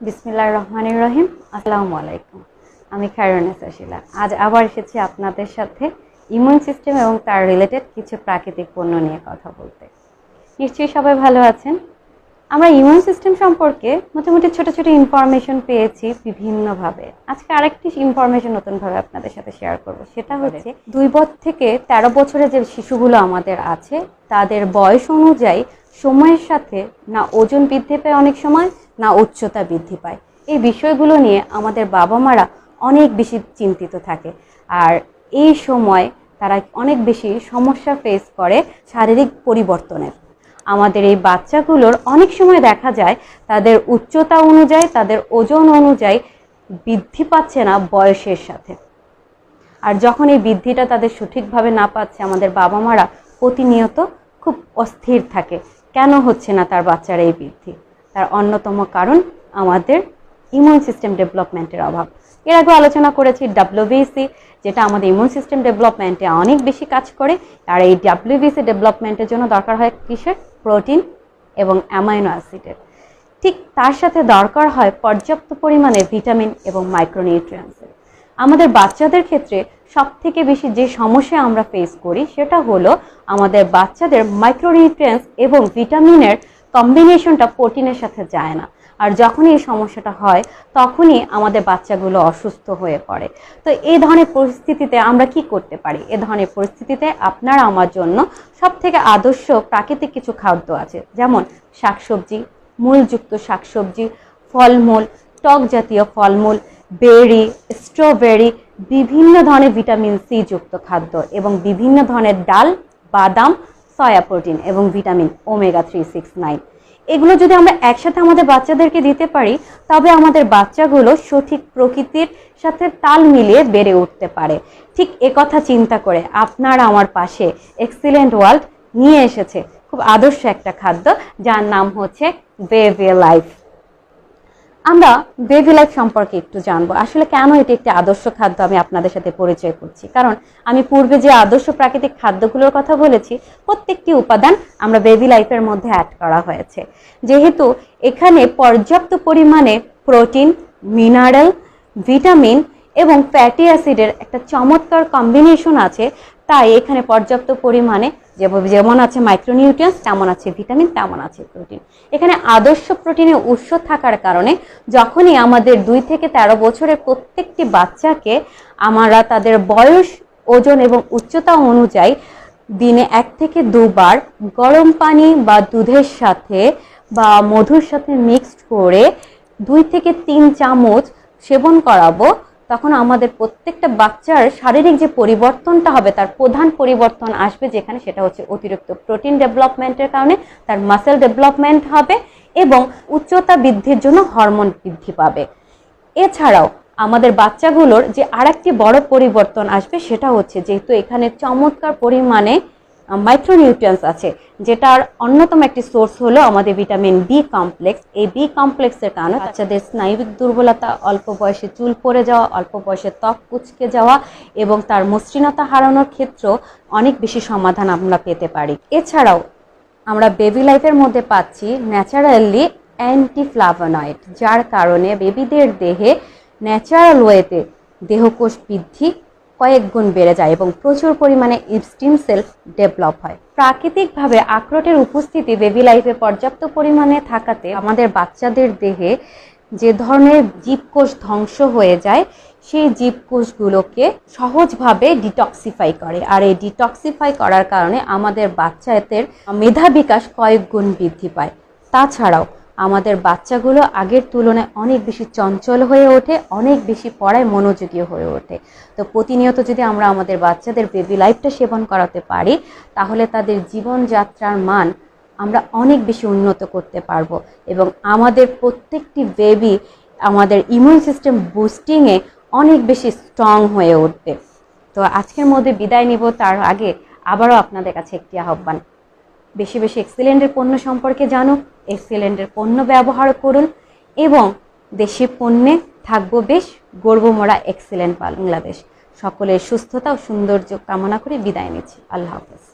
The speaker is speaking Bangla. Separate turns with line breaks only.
বিসমিল্লাহ রহমানির রহিম। আসসালামু আলাইকুম। আমি খায়রুনেসা শিলা। আজ আবার এসেছি আপনাদের সাথে ইমিউন সিস্টেম এবং তার রিলেটেড কিছু প্রাকৃতিক পণ্য নিয়ে কথা বলতে। নিশ্চয়ই সবাই ভালো আছেন? আমরা ইমিউন সিস্টেম সম্পর্কে মোটামুটি ছোট ছোট ইনফরমেশন পেয়েছি বিভিন্নভাবে। আজকে আরেকটি ইনফরমেশন নতুনভাবে আপনাদের সাথে শেয়ার করব। সেটা হচ্ছে দুই বছর থেকে তেরো বছরের যে শিশুগুলো আমাদের আছে তাদের বয়স অনুযায়ী সময়ের সাথে না ওজন বৃদ্ধি পায় অনেক সময় না উচ্চতা বৃদ্ধি পায়। এই বিষয়গুলো নিয়ে আমাদের বাবা মারা অনেক বেশি চিন্তিত থাকে। আর এই সময় তারা অনেক বেশি সমস্যা ফেস করে শারীরিক পরিবর্তনের। আমাদের এই বাচ্চাগুলোর অনেক সময় দেখা যায় তাদের উচ্চতা অনুযায়ী, তাদের ওজন অনুযায়ী বৃদ্ধি পাচ্ছে না বয়সের সাথে। আর যখন এই বৃদ্ধিটা তাদের সঠিকভাবে না পাচ্ছে, আমাদের বাবা মারা প্রতিনিয়ত খুব অস্থির থাকে। কেন হচ্ছে না তার বাচ্চার এই বৃদ্ধি? তার অন্যতম কারণ আমাদের ইমিউন সিস্টেম ডেভেলপমেন্টের অভাব। এর আগে আলোচনা করেছি ডাব্লিউবিসি যেটা আমাদের ইমিউন সিস্টেম ডেভেলপমেন্টে অনেক বেশি কাজ করে। আর এই ডাব্লিউবিসি ডেভেলপমেন্টের জন্য দরকার হয় কিসের? প্রোটিন এবং অ্যামাইনো অ্যাসিডের। ঠিক তার সাথে দরকার হয় পর্যাপ্ত পরিমাণে ভিটামিন এবং মাইক্রোনিউট্রিয়েন্টসের আমাদের বাচ্চাদের ক্ষেত্রে সব থেকে বেশি যে সমস্যা আমরা ফেস করি, সেটা হলো আমাদের বাচ্চাদের মাইক্রোনিউট্রিয়েন্টস এবং ভিটামিনের কম্বিনেশনটা প্রোটিনের সাথে যায় না। আর যখনই এই সমস্যাটা হয়, তখনই আমাদের বাচ্চাগুলো অসুস্থ হয়ে পড়ে। তো এই ধরনের পরিস্থিতিতে আমরা কি করতে পারি? এ ধরনের পরিস্থিতিতে আপনার আমার জন্য সব থেকে আদর্শ প্রাকৃতিক কিছু খাদ্য আছে। যেমন শাকসবজি, মূলযুক্ত শাকসবজি, ফলমূল, টক জাতীয় ফলমূল, বেরি, স্ট্রবেরি, বিভিন্ন ধরনের ভিটামিন সি যুক্ত খাদ্য এবং বিভিন্ন ধরনের ডাল, বাদাম সয়া প্রোটিন এবং vitamin omega three six nine. এগুলো যদি আমরা একসাথে আমাদের বাচ্চাদেরকে দিতে পারি, তবে আমাদের বাচ্চাগুলো সঠিক প্রকৃতির সাথে তাল মিলিয়ে বেড়ে উঠতে পারে। ঠিক কথা চিন্তা করে আপনারা আমার পাশে এক্সিলেন্ট ওয়ার্ল্ড নিয়ে এসেছে। খুব আদর্শ একটা খাদ্য, যার নাম হচ্ছে বে লাইফ। আমরা বেবি লাইফ সম্পর্কে একটু জানব। আসলে কেন এটি একটি আদর্শ খাদ্য আমি আপনাদের সাথে পরিচয় করছি? কারণ আমি পূর্বে যে আদর্শ প্রাকৃতিক খাদ্যগুলোর কথা বলেছি, প্রত্যেকটি উপাদান আমরা বেবি লাইফের মধ্যে অ্যাড করা হয়েছে। যেহেতু এখানে পর্যাপ্ত পরিমাণে প্রোটিন মিনারেল ভিটামিন এবং ফ্যাটি অ্যাসিডের একটা চমৎকার কম্বিনেশন আছে। তাই এখানে পর্যাপ্ত পরিমাণে যেমন আছে মাইক্রোনিউট্রিয়েন্টস তেমন আছে ভিটামিন তেমন আছে প্রোটিন এখানে আদর্শ প্রোটিনের উৎস থাকার কারণে যখনই আমাদের দুই থেকে তেরো বছরের প্রত্যেকটি বাচ্চাকে আমরা তাদের বয়স, ওজন এবং উচ্চতা অনুযায়ী দিনে এক থেকে দুবার গরম পানি বা দুধের সাথে বা মধুর সাথে মিক্সড করে দুই থেকে তিন চামচ সেবন করাবো। তখন আমাদের প্রত্যেকটা বাচ্চার শারীরিক যে পরিবর্তনটা হবে, তার প্রধান পরিবর্তন আসবে যেখানে সেটা হচ্ছে অতিরিক্ত প্রোটিন ডেভেলপমেন্টের কারণে তার মাসেল ডেভেলপমেন্ট হবে এবং উচ্চতা বৃদ্ধির জন্য হরমোন বৃদ্ধি পাবে। এছাড়াও আমাদের বাচ্চাগুলোর যে আরেকটি বড় পরিবর্তন আসবে সেটা হচ্ছে যেহেতু এখানে চমৎকার পরিমাণে মাইক্রোনিউট্রিয়েন্টস আছে যেটার অন্যতম একটি সোর্স হলো আমাদের ভিটামিন বি কমপ্লেক্স এই বি কমপ্লেক্সের কারণে বাচ্চাদের স্নায়বিক দুর্বলতা অল্প বয়সে চুল পড়ে যাওয়া অল্প বয়সে ত্বক কুচকে যাওয়া এবং তার মসৃণতা হারানোর ক্ষেত্রেও অনেক বেশি সমাধান আমরা পেতে পারি। এছাড়াও আমরা বেবি লাইফের মধ্যে পাচ্ছি ন্যাচারালি অ্যান্টি ফ্লাভোনয়েড যার কারণে বেবিদের দেহে ন্যাচারাল ওয়েতে দেহকোষ বৃদ্ধি কয়েক গুণ বেড়ে যায় এবং প্রচুর পরিমাণে স্টিম সেল ডেভেলপ হয়। প্রাকৃতিকভাবে আখরোটের উপস্থিতি বেবি লাইফে পর্যাপ্ত পরিমাণে থাকাতে আমাদের বাচ্চাদের দেহে যে ধরনের জীবকোষ ধ্বংস হয়ে যায়, সেই জীবকোষগুলোকে সহজভাবে ডিটক্সিফাই করে। আর এই ডিটক্সিফাই করার কারণে আমাদের বাচ্চাদের মেধা বিকাশ কয়েক গুণ বৃদ্ধি পায়। তাছাড়াও আমাদের বাচ্চাগুলো আগের তুলনায় অনেক বেশি চঞ্চল হয়ে ওঠে, অনেক বেশি পড়ায় মনোযোগী হয়ে ওঠে। তো প্রতিনিয়ত যদি আমরা আমাদের বাচ্চাদের বেবি লাইফটা সেবন করাতে পারি, তাহলে তাদের জীবনযাত্রার মান আমরা অনেক বেশি উন্নত করতে পারব এবং আমাদের প্রত্যেকটি বেবি আমাদের ইমিউন সিস্টেম বুস্টিংয়ে অনেক বেশি স্ট্রং হয়ে উঠবে। তো আজকের মধ্যে বিদায় নিব, তার আগে আবারও আপনাদের কাছে একটি আহ্বান। বেশি বেশি এক্সিলেন্টের পণ্য সম্পর্কে জানুক এক্সিলেন্টের পণ্য ব্যবহার করুন এবং দেশি পণ্যে থাকব বেশ গর্বমরা এক্সিলেন্ট বাংলাদেশ। সকলের সুস্থতা ও সৌন্দর্য কামনা করে বিদায় নিচ্ছি। আল্লাহ হাফেজ।